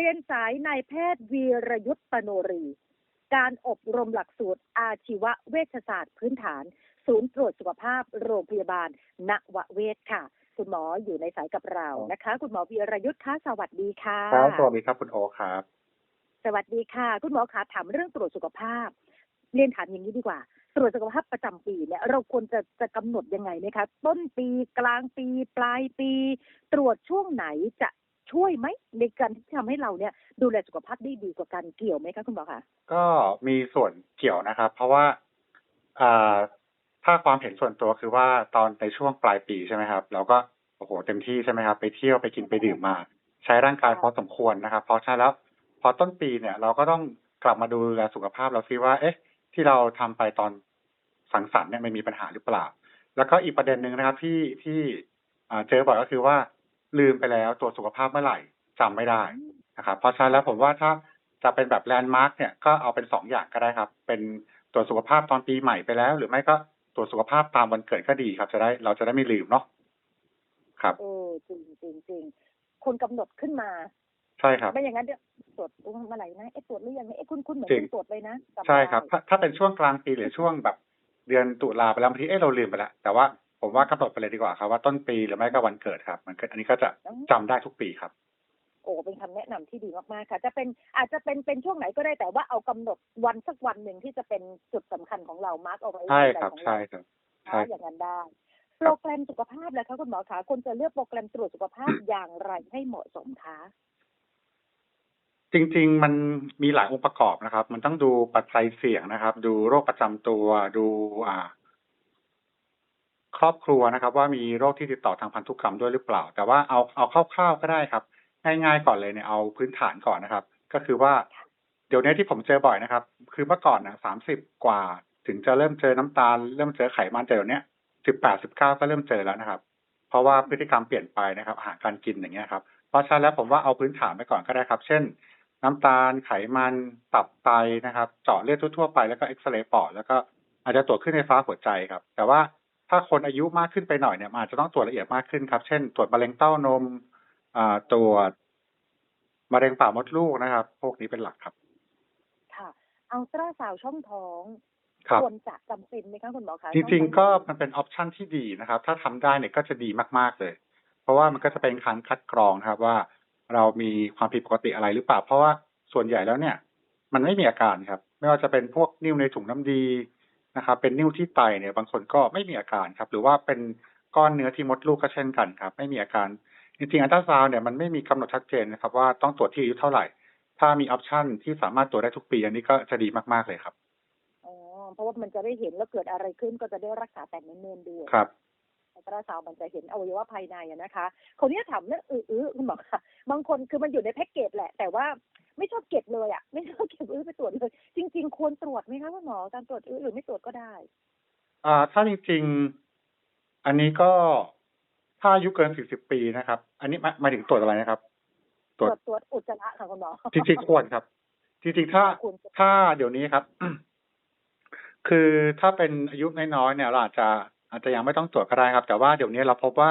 เรียนสายนายแพทย์วีรยุทธ์ปโนรี การอบรมหลักสูตรอาชีวเวชศาสตร์พื้นฐาน ศูนย์ตรวจสุขภาพโรงพยาบาล นวเวศค่ะ คุณหมออยู่ในสายกับเรานะคะ คุณหมอวีรยุทธ์คะสวัสดีค่ะครับสวัสดีครับคุณโอครับ สวัสดีค่ะ คุณหมอคะถามเรื่องตรวจสุขภาพ เรียนถามอย่างนี้ดีกว่าตรวจสุขภาพประจำปีเนี่ยเราควรจะจะกำหนดยังไงไหมคะ ต้นปีกลางปี ปลายปี ตรวจช่วงไหนจะ ช่วยไหมในการที่ทำให้เราเนี่ยดูแลสุขภาพได้ดีกว่ากันเกี่ยวไหมคะคุณหมอคะก็มีส่วนเกี่ยวนะครับ เพราะว่าอ่าถ้าความเห็นส่วนตัวคือว่าตอนในช่วงปลายปีใช่ไหมครับ เราก็โอ้โหเต็มที่ใช่ไหมครับ ไปเที่ยวไปกินไปดื่มมา ใช้ร่างกายพอสมควรนะครับพอใช่แล้ว พอต้นปีเนี่ย เราก็ต้องกลับมาดูแลสุขภาพเราซิว่า เอ๊ะ ที่เราทำไปตอนสังสรรค์เนี่ยมันมีปัญหาหรือเปล่า แล้วก็อีกประเด็นหนึ่งนะครับที่ที่อ่าเจอบ่อยก็คือว่า ลืมไปแล้วตรวจสุขภาพเมื่อไหร่จำไม่ได้นะครับเพราะฉะนั้นแล้วผมว่าถ้าจะเป็นแบบแลนด์มาร์กเนี่ยก็เอาเป็นสองอย่างก็ได้ครับ เป็นตรวจสุขภาพตอนปีใหม่ไปแล้ว หรือไม่ก็ตรวจสุขภาพตามวันเกิดก็ดีครับ จะได้เราจะได้ไม่ลืมเนาะครับเออจริงจริงจริงคุณกำหนดขึ้นมา ใช่ครับไม่อย่างนั้นเดี๋ยวตรวจเมื่อไหร่นะเอ๊ะตรวจหรือยังเอ๊ะคุณคุณเหมือนจริงคุณตรวจเลยนะจำไม่ใช่ครับได้ถ้าถ้าเป็นช่วงกลางปีหรือช่วงแบบเดือนตุลาไปแล้วบางทีเอ๊ะเราลืมไปแล้วแต่ว่า ผมว่ากำหนดไปเลยดีกว่าครับว่าต้นปีหรือไม่ก็วันเกิดครับ มันก็อันนี้ก็จะจำได้ทุกปีครับ โอ้เป็นคำแนะนำที่ดีมากๆค่ะ จะเป็นอาจจะเป็นเป็นช่วงไหนก็ได้แต่ว่าเอากำหนดวันสักวันหนึ่งที่จะเป็นจุดสำคัญของเรามาร์กเอาไว้ใช่ในครับของใช่เราครับใช่นะอย่างนั้นได้โปรแกรมสุขภาพแล้วคะคุณหมอคะควรจะเลือกโปรแกรมตรวจสุขภาพอย่างไรให้เหมาะสมคะจริง ๆ มันมีหลายองค์ประกอบนะครับ มันต้องดูปัจจัยเสี่ยงนะครับ ดูโรคประจำตัว ดูอ่า ครอบครัวนะครับ ว่ามีโรคที่ติดต่อทางพันธุกรรมด้วยหรือเปล่า แต่ว่าเอาเอาคร่าวๆก็ได้ครับ ง่ายๆก่อนเลยเนี่ยเอาพื้นฐานก่อนนะครับ ก็คือว่าเดี๋ยวนี้ที่ผมเจอบ่อยนะครับ คือเมื่อก่อนนะสามสิบกว่า ถึงจะเริ่มเจอน้ำตาล เริ่มเจอไขมันแต่เดี๋ยวนี้สิบแปดสิบเก้าก็เริ่มเจอแล้วนะครับ เพราะว่าพฤติกรรมเปลี่ยนไปนะครับ อาหารการกินอย่างเงี้ยครับเพราะฉะนั้นแล้วผมว่าเอาพื้นฐานไปก่อนก็ได้ครับ เช่น น้ำตาลไขมันตับไตนะครับ เจาะเลือดทั่วๆไปแล้วก็เอ็กซเรย์ปอดแล้วก็อาจจะตรวจขึ้นไฟฟ้าหัวใจครับ แต่ว่า ถ้าคนอายุมากขึ้นไปหน่อยเนี่ยมันอาจจะต้องตรวจละเอียดมากขึ้นครับ เช่น ตรวจมะเร็งเต้านมอ่าตรวจมะเร็งปากมดลูกนะครับ พวกนี้เป็นหลักครับ ค่ะอัลตราซาวด์ช่องท้องครับควรจะจำเป็นไหมคะคุณหมอคะจริงๆก็มันเป็นออปชันที่ดีนะครับ ถ้าทำได้เนี่ยก็จะดีมากๆเลย เพราะว่ามันก็จะเป็นการคัดกรองนะครับว่าเรามีความผิดปกติอะไรหรือเปล่า เพราะว่าส่วนใหญ่แล้วเนี่ย มันไม่มีอาการครับ ไม่ว่าจะเป็นพวกนิ่วในถุงน้ำดี นะครับเป็นนิ่วที่ไตเนี่ยบางคนก็ไม่มีอาการครับ หรือว่าเป็นก้อนเนื้อที่มดลูกก็เช่นกันครับ ไม่มีอาการจริงๆอัลตราซาวน์เนี่ยมันไม่มีกำหนดชัดเจนนะครับ ว่าต้องตรวจที่อายุเท่าไหร่ ถ้ามีออปชันที่สามารถตรวจได้ทุกปีอันนี้ก็จะดีมากๆเลยครับอ๋อเพราะว่ามันจะได้เห็นแล้วเกิดอะไรขึ้นก็จะได้รักษาแต่เนิ่นๆด้วยครับอัลตราซาวด์มันจะเห็นอวัยวะภายในอะนะคะคนนี้ถามเรื่องอื้อๆคุณหมอคะบางคนคือมันอยู่ในแพ็กเกจแหละ แต่ว่า ไม่ชอบเก็บเลยอะ ไม่ชอบเก็บอื้อไปตรวจเลย จริง ๆ ควรตรวจไหมคะคุณหมอการตรวจอื้อหรือไม่ตรวจก็ได้ อ่า ถ้าจริงๆ อันนี้ก็ถ้าอายุเกิน40ปีนะครับ อันนี้หมายหมายถึงตรวจอะไรนะครับตตรรวจวจตรวจอุจจาระค่ะคุณหมอจริงๆควรครับ จริงๆถ้าควรจะถ้าเดี๋ยวนี้ครับ คือถ้าเป็นอายุน้อยๆเนี่ยเราอาจจะอาจจะยังไม่ต้องตรวจก็ได้ครับ แต่ว่าเดี๋ยวนี้เราพบว่า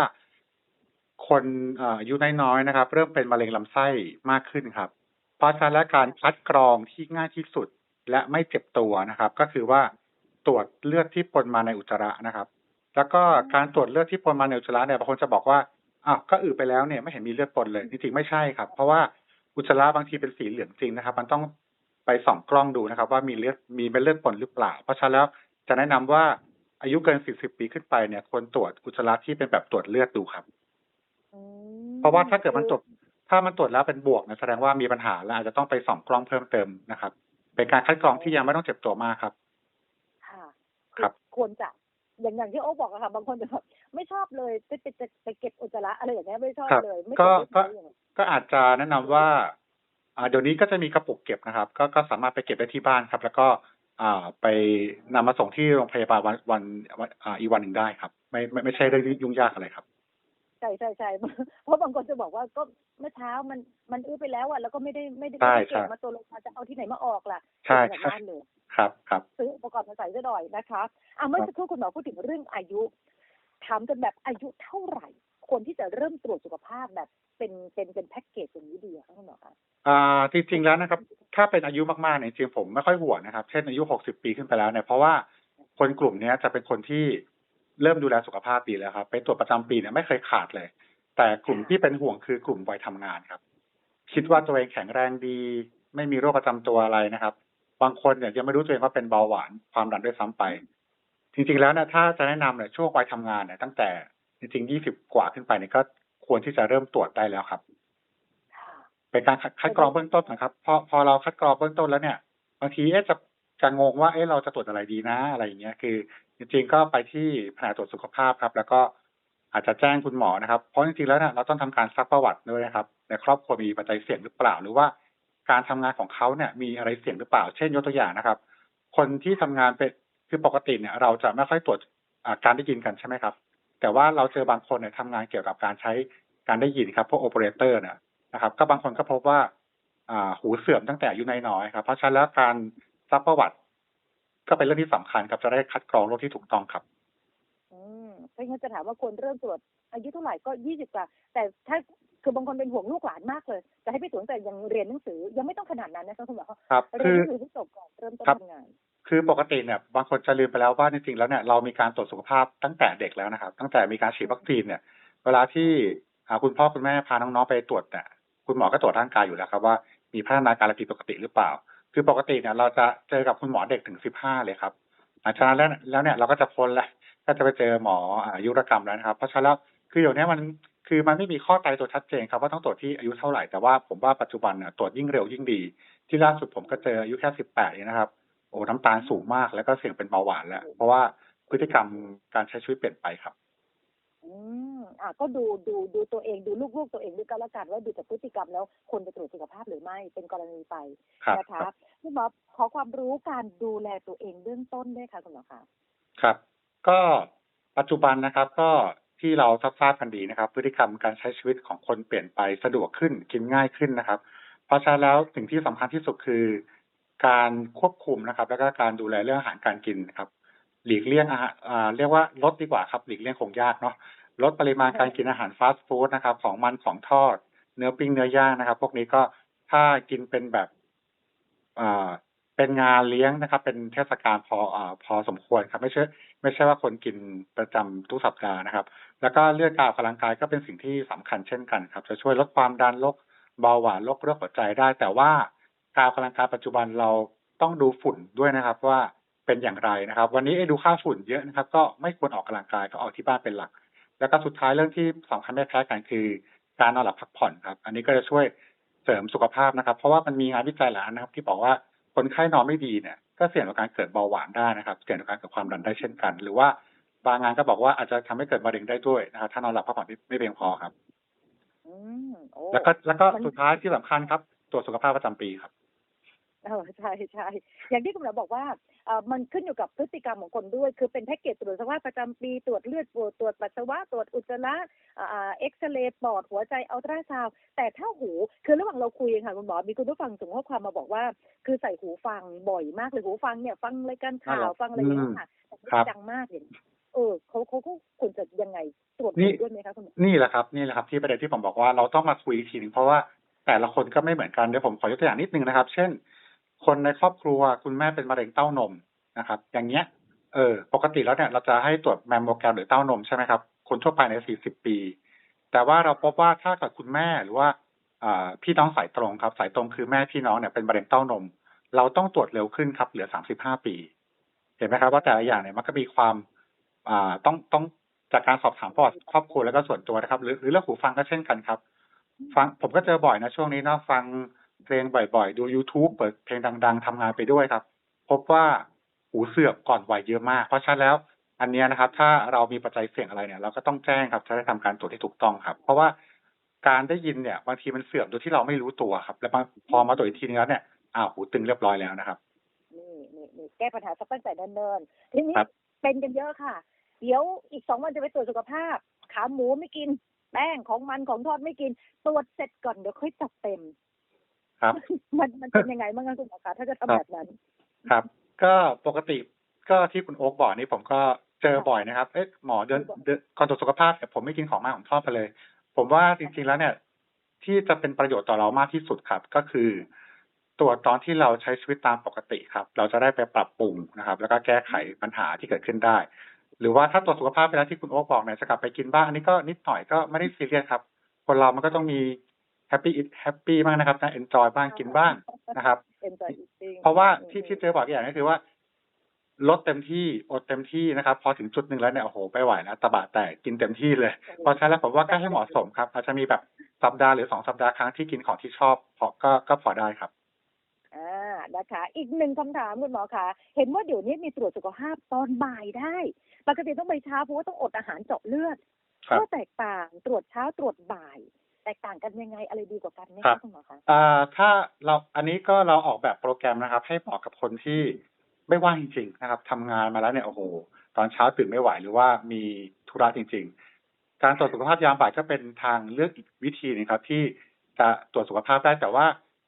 คนเอ่ออายุน้อยๆนะครับ เริ่มเป็นมะเร็งลำไส้มากขึ้นครับ เพราะฉะนั้นและการคัดกรองที่ง่ายที่สุดและไม่เจ็บตัวนะครับ ก็คือว่าตรวจเลือดที่ปนมาในอุจจาระนะครับ แล้วก็การตรวจเลือดที่ปนมาในอุจจาระเนี่ยบางคนจะบอกว่าอ้าวก็อืดไปแล้วเนี่ยไม่เห็นมีเลือดปนเลยจริงๆไม่ใช่ครับ เพราะว่าอุจจาระบางทีเป็นสีเหลืองจริงนะครับ มันต้องไปส่องกล้องดูนะครับ ว่ามีเลือดมีเม็ดเลือดปนหรือเปล่า เพราะฉะนั้นแล้วจะแนะนำว่าอายุเกิน 40 ปีขึ้นไปเนี่ยควรตรวจอุจจาระที่เป็นแบบตรวจเลือดดูครับอืมเพราะว่าถ้าเกิดมันตรวจ ถ้ามันตรวจแล้วเป็นบวกนะแสดงว่ามีปัญหาแล้วอาจจะต้องไปส่องกล้องเพิ่มเติมนะครับ เป็นการคัดกรองที่ยังไม่ต้องเจ็บตัวมากครับ ค่ะครับควรจะอย่างอย่างที่โอ๊คบอกอะค่ะบางคนจะแบบไม่ชอบเลยไปไปจะไปเก็บอุจจาระอะไรอย่างเงี้ยไม่ชอบครับเลยไม่ก็เก็บก็ไว้อย่างเงี้ยก็อาจจะแนะนำว่าอ่าเดี๋ยวนี้ก็จะมีกระปุกเก็บนะครับ ก็ก็สามารถไปเก็บได้ที่บ้านครับ แล้วก็อ่าไปนำมาส่งที่โรงพยาบาลวันวันวันอ่าอีกวันหนึ่งได้ครับ ไม่ไม่ไม่ใช่เรื่องยุ่งยากอะไรครับ ใช่ใช่ใช่เพราะบางคนจะบอกว่าก็เมื่อเช้ามันมันอื้อไปแล้วอะแล้วก็ไม่ได้ไม่ได้ใช่ไม่ได้เก็บใช่มาตัวลงมาจะเอาที่ไหนมาออกล่ะใช่เก็บใช่จากบ้านเลยครับครับซื้ออุปกรณ์มาใส่ซะหน่อยนะคะอะเมื่อครับสักครู่คุณหมอพูดถึงเรื่องอายุถามกันแบบอายุเท่าไหร่ คนที่จะเริ่มตรวจสุขภาพแบบเป็นเป็นเป็นแพ็กเกจอย่างนี้ดีอะคะคุณหมอคะอ่าจริงๆแล้วนะครับ ถ้าเป็นอายุมากๆเนี่ยจริงๆผมไม่ค่อยห่วงนะครับ เช่นอายุหกสิบปีขึ้นไปแล้วเนี่ยเพราะว่าคนกลุ่มเนี้ยจะเป็นคนที่ เริ่มดูแลสุขภาพดีแล้วครับ ไปตรวจประจำปีเนี่ยไม่เคยขาดเลย แต่กลุ่มที่เป็นห่วงคือกลุ่มวัยทำงานครับ คิดว่าตัวเองแข็งแรงดี ไม่มีโรคประจำตัวอะไรนะครับ บางคนเนี่ยยังไม่รู้ตัวเองว่าเป็นเบาหวานความดันด้วยซ้ำไป จริงๆแล้วเนี่ยถ้าจะแนะนำเนี่ยช่วงวัยทำงานเนี่ยตั้งแต่จริงๆยี่สิบกว่าขึ้นไปเนี่ยก็ควรที่จะเริ่มตรวจได้แล้วครับค่ะเป็นการคัดคัดกรองเบื้องต้นนะครับ พอพอเราคัดกรองเบื้องต้นแล้วเนี่ยบางทีเอ๊ะจะจะงงว่าเอ๊ะเราจะตรวจอะไรดีนะอะไรอย่างเงี้ยคือ จริงๆก็ไปที่แผนกตรวจสุขภาพครับ แล้วก็อาจจะแจ้งคุณหมอนะครับ เพราะจริงๆแล้วเนี่ยเราต้องทำการซักประวัติด้วยนะครับ ในครอบครัวมีปัจจัยเสี่ยงหรือเปล่า หรือว่าการทำงานของเขาเนี่ยมีอะไรเสี่ยงหรือเปล่า เช่นยกตัวอย่างนะครับ คนที่ทำงานเป็นคือปกติเนี่ย เราจะไม่ค่อยตรวจการได้ยินกันใช่ไหมครับ แต่ว่าเราเจอบางคนเนี่ยทำงานเกี่ยวกับการใช้การได้ยินครับพวกโอเปอเรเตอร์เนี่ยนะครับ ก็บางคนก็พบว่าอ่าหูเสื่อมตั้งแต่อายุน้อยๆครับ เพราะฉะนั้นแล้วการซักประวัติ ก็เป็นเรื่องที่สำคัญครับจะได้คัดกรองโรคที่ถูกต้องครับ อืมเพราะงั้นจะถามว่าคนเริ่มตรวจอายุเท่าไหร่ก็ยี่สิบกว่า แต่ถ้าคือบางคนเป็นห่วงลูกหลานมากเลย จะให้ไปตรวจตั้งแต่ยังเรียนหนังสือยังไม่ต้องขนาดนั้นนะคะคุณหมอครับเรียคืนอหนังสือให้จบก่อนเริ่มต้นครับทำงานคือปกติเนี่ยบางคนจะลืมไปแล้วว่าจริงๆแล้วเนี่ยเรามีการตรวจสุขภาพตั้งแต่เด็กแล้วนะครับ ตั้งแต่มีการฉีดวัคซีนเนี่ย เวลาที่อ่าคุณพ่อคุณแม่พาน้องๆไปตรวจเนี่ยคุณหมอก็ตรวจร่างกายอยู่แล้วครับว่ามีพัฒนาการอะไรผิดปกติหรือเปล่า คือปกติเนี่ยเราจะเจอกับคุณหมอเด็กถึงสิบห้าเลยครับหลังจากนั้นแล้วแล้วเนี่ยเราก็จะพ้นแล้วก็จะไปเจอหมออายุรกรรมแล้วนะครับ เพราะฉะนั้นแล้วคืออย่างนี้มันคือมันไม่มีข้อตายตัวชัดเจนครับว่าต้องตรวจที่อายุเท่าไหร่แต่ว่าผมว่าปัจจุบันเนี่ยตรวจยิ่งเร็วยิ่งดี ที่ล่าสุดผมก็เจออายุแค่สิบแปดเองนะครับโอ้น้ำตาลสูงมากแล้วก็เสี่ยงเป็นเบาหวานแล้วเพราะว่าพฤติกรรมการใช้ชีวิตเปลี่ยนไปครับ อืมอะก็ดูดูดูตัวเองดูลูกๆตัวเองด้วยกันละกันว่าดูจากพฤติกรรมแล้วคนไปตรวจสุขภาพหรือไม่เป็นกรณีไปครับนะคะคุณหมอขอความรู้การดูแลตัวเองเบื้องต้นด้วยค่ะคุณหมอคะครับ ก็ปัจจุบันนะครับก็ที่เราทราบๆกันดีนะครับ พฤติกรรมการใช้ชีวิตของคนเปลี่ยนไปสะดวกขึ้นกินง่ายขึ้นนะครับ เพราะฉะนั้นแล้วสิ่งที่สำคัญที่สุดคือ การควบคุมนะครับ แล้วก็การดูแลเรื่องอาหารการกินนะครับ หลีกเลี่ยงอาหารอ่าเรียกว่าลดดีกว่าครับ หลีกเลี่ยงคงยากเนาะลดปริมาณการกินอาหารฟาสต์ฟู้ดนะครับ ของมันของทอด เนื้อปิ้งเนื้อย่างนะครับ พวกนี้ก็ถ้ากินเป็นแบบอ่าเป็นงานเลี้ยงนะครับ เป็นเทศกาลพออ่าพอสมควรครับ ไม่ใช่ไม่ใช่ว่าคนกินประจำทุกสัปดาห์นะครับ แล้วก็เรื่องการออกกำลังกายก็เป็นสิ่งที่สำคัญเช่นกันครับ จะช่วยลดความดันโรคเบาหวานโรคโรคหัวใจได้ แต่ว่าการออกกำลังกายปัจจุบันเราต้องดูฝุ่นด้วยนะครับว่า เป็นอย่างไรนะครับ วันนี้ไอ้ดูค่าฝุ่นเยอะนะครับ ก็ไม่ควรออกกำลังกายก็ออกที่บ้านเป็นหลัก แล้วก็สุดท้ายเรื่องที่สำคัญไม่แพ้กันคือ การนอนหลับพักผ่อนครับ อันนี้ก็จะช่วยเสริมสุขภาพนะครับ เพราะว่ามันมีงานวิจัยหลายอันนะครับ ที่บอกว่าคนไข้นอนไม่ดีเนี่ยก็เสี่ยงต่อการเกิดเบาหวานได้นะครับ เสี่ยงต่อการเกิดความดันได้เช่นกัน หรือว่าบางงานก็บอกว่าอาจจะทำให้เกิดมะเร็งได้ด้วยนะครับถ้านอนหลับพักผ่อนไม่ไม่เพียงพอครับอืมโอ้แล้วก็แล้วก็มันสุดท้ายที่สำคัญครับตรวจสุขภาพประจำปีครับ เออใช่ใช่อย่างที่คุณหมอบอกว่าเอ่อมันขึ้นอยู่กับพฤติกรรมของคนด้วย คือเป็นแพ็กเกจตรวจสุขภาพประจำปีตรวจเลือดตรวจตรวจปัสสาวะตรวจอุจจาระอ่าเอ็กซเรย์ปอดหัวใจอัลตราซาวด์แต่ถ้าหูคือระหว่างเราคุยค่ะคุณหมอมีคุณผู้ฟังส่งข้อความมาบอกว่า คือใส่หูฟังบ่อยมากเลยหูฟังเนี่ยฟังรายการข่าวฟังอะไรอย่างเงี้ยค่ะแต่ไม่ครับดังมากอย่างเออเขาเขาก็ควรจะยังไงตรวจนี่หูด้วยไหมคะคุณหมอนี่แหละครับนี่แหละครับ ที่ประเด็นที่ผมบอกว่าเราต้องมาคุยอีกทีหนึงเพราะว่าแต่ละคนก็ไม่เหมือนกันเดี๋ยวผมขอยกตัวอย่างนิดนึงนะครับ เช่น คนในครอบครัวคุณแม่เป็นมะเร็งเต้านมนะครับ อย่างเงี้ยเออปกติแล้วเนี่ยเราจะให้ตรวจแมมโมแกรมหรือเต้านมใช่ไหมครับคนทั่วไปใน 40 ปี แต่ว่าเราพบว่าถ้าเกิดคุณแม่หรือว่าพี่น้องสายตรงครับ สายตรงคือแม่พี่น้องเนี่ยเป็นมะเร็งเต้านม เราต้องตรวจเร็วขึ้นครับ เหลือ 35 ปี เห็นไหมครับว่าแต่ละอย่างเนี่ยมันก็มีความต้องต้องจากการสอบถามประวัติครอบครัวแล้วก็ส่วนตัวนะครับ หรือหรือเรื่องหูฟังก็เช่นกันครับ ฟังผมก็เจอบ่อยนะช่วงนี้เนาะฟัง เพลงบ่อยๆ ดู YouTube เปิดเพลงดัง ๆทำงานไปด้วยครับ พบว่าหูเสื่อมก่อนวัยเยอะมาก เพราะฉะนั้นแล้วอันเนี้ยนะครับ ถ้าเรามีปัจจัยเสี่ยงอะไรเนี่ย เราก็ต้องแจ้งครับจะได้ทำการตรวจที่ถูกต้องครับ เพราะว่าการได้ยินเนี่ยบางทีมันเสื่อมโดยที่เราไม่รู้ตัวครับ แล้วบางพอมาตรวจอีกทีนึงแล้วเนี่ยอ้าวหูตึงเรียบร้อยแล้วนะครับนี่นี่นี่แก้ปัญหาซะตั้งแต่เนิ่นๆทีนี้ครับเป็นกันเยอะค่ะ เดี๋ยวอีกสองวันจะไปตรวจสุขภาพ ขาหมูไม่กิน แป้งของมันของทอดไม่กิน ตรวจเสร็จก่อนเดี๋ยวค่อยจัดเต็ม ครับ มันมันเป็นยังไงบ้างคะคุณหมอคะถ้าจะทำแบบนั้น ครับ ก็ปกติก็ที่คุณโอ๊กบอกนี่ผมก็เจอบ่อยนะครับ เอ๊ะหมอเดินเดินก่อนตรวจสุขภาพเนี่ยผมไม่กินของมากของทอดไปเลย ผมว่าจริงๆแล้วเนี่ย ที่จะเป็นประโยชน์ต่อเรามากที่สุดครับ ก็คือตรวจตอนที่เราใช้ชีวิตตามปกติครับ เราจะได้ไปปรับปรุงนะครับ แล้วก็แก้ไขปัญหาที่เกิดขึ้นได้ หรือว่าถ้าตรวจสุขภาพไปแล้วที่คุณโอ๊คบอกเนี่ยจะกลับไปกินบ้างอันนี้ก็นิดหน่อยก็ไม่ได้ซีเรียสครับ คนเรามันก็ต้องมี แฮปปี้แฮปปี้บ้างนะครับนะเอนจอยบ้างกินบ้างนะครับ enjoy eating เพราะว่าอืมที่ที่เจอบอกอีกอย่างก็คือว่า ลดเต็มที่อดเต็มที่นะครับ พอถึงจุดหนึ่งแล้วเนี่ยโอ้โหไม่ไหวนะตะบะแตกกินเต็มที่เลยเพราะฉะนั้นแล้วผมว่าก็ให้เหมาะสมครับ อาจจะมีแบบสัปดาห์หรือสองสัปดาห์ครั้งที่กินของที่ชอบพอก็ก็พอได้ครับอ่านะคะ อีกหนึ่งคำถามคุณหมอคะเห็นว่าเดี๋ยวนี้มีตรวจสุขภาพตอนบ่ายได้ ปกติต้องไปเช้าเพราะว่าต้องอดอาหารเจาะเลือดครับก็แตกต่างตรวจเช้าตรวจบ่าย แตกต่างกันยังไงอะไรดีกว่ากันไหมครัคะบคุณหมอคะอ่าถ้าเราอันนี้ก็เราออกแบบโปรแกรมนะครับ ให้เหมาะกับคนที่ไม่ว่างจริง ๆ นะครับทำงานมาแล้วเนี่ยโอ้โห ตอนเช้าตื่นไม่ไหวหรือว่ามีธุระจริง ๆ การตรวจสุขภาพยามบ่ายก็เป็นทางเลือกอีกวิธีหนึงครับ ที่จะตรวจสุขภาพได้แต่ว่า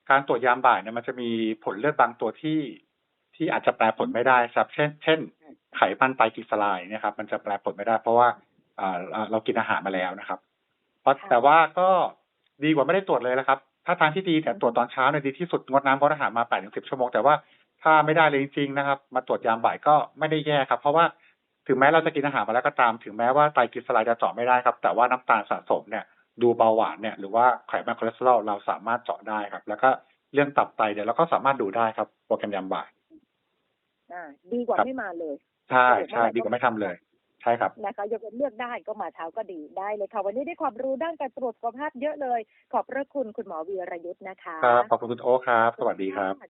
การตรวจยามบ่ายเนี่ยมันจะมีผลเลือดบางตัวที่ที่อาจจะแปลผลไม่ได้ครับ เช่น เช่น ไขมันไตรกลีเซอไรด์เนี่ยครับ มันจะแปลผลไม่ได้ เพราะว่าอ่าเราเรากินอาหารมาแล้วนะครับเพราะ แต่ว่าก็ดีกว่าไม่ได้ตรวจเลยนะครับ ถ้าทางที่ดีเนี่ยตรวจตอนเช้าเนี่ยดีที่สุดงดน้ำงดอาหารมาแปดถึงสิบชั่วโมงแต่ว่าถ้าไม่ได้เลยจริงๆนะครับ มาตรวจยามบ่ายก็ไม่ได้แย่ครับ เพราะว่าถึงแม้เราจะกินอาหารมาแล้วก็ตาม ถึงแม้ว่าไตรกลีเซอไรด์จะเจาะไม่ได้ครับ แต่ว่าน้ำตาลสะสมเนี่ย ดูเบาหวานเนี่ยหรือว่าไขมันคอเลสเตอรอลเราสามารถเจาะได้ครับ แล้วก็เรื่องตับไตเนี่ยเราก็สามารถดูได้ครับโปรแกรมยามบ่ายอ่าดีกว่าครับไม่มาเลยใช่ใช่ดีกว่าไม่ทำเลย ใช่ครับนะคะยกเว้นเลือกได้ก็มาเช้าก็ดีได้เลยค่ะวันนี้ได้ความรู้ด้านการตรวจสุขภาพเยอะเลย ขอบพระคุณคุณหมอวีรยุทธ์นะคะครับขอบคุณคุณโอ๊คครับ สวัสดีครับ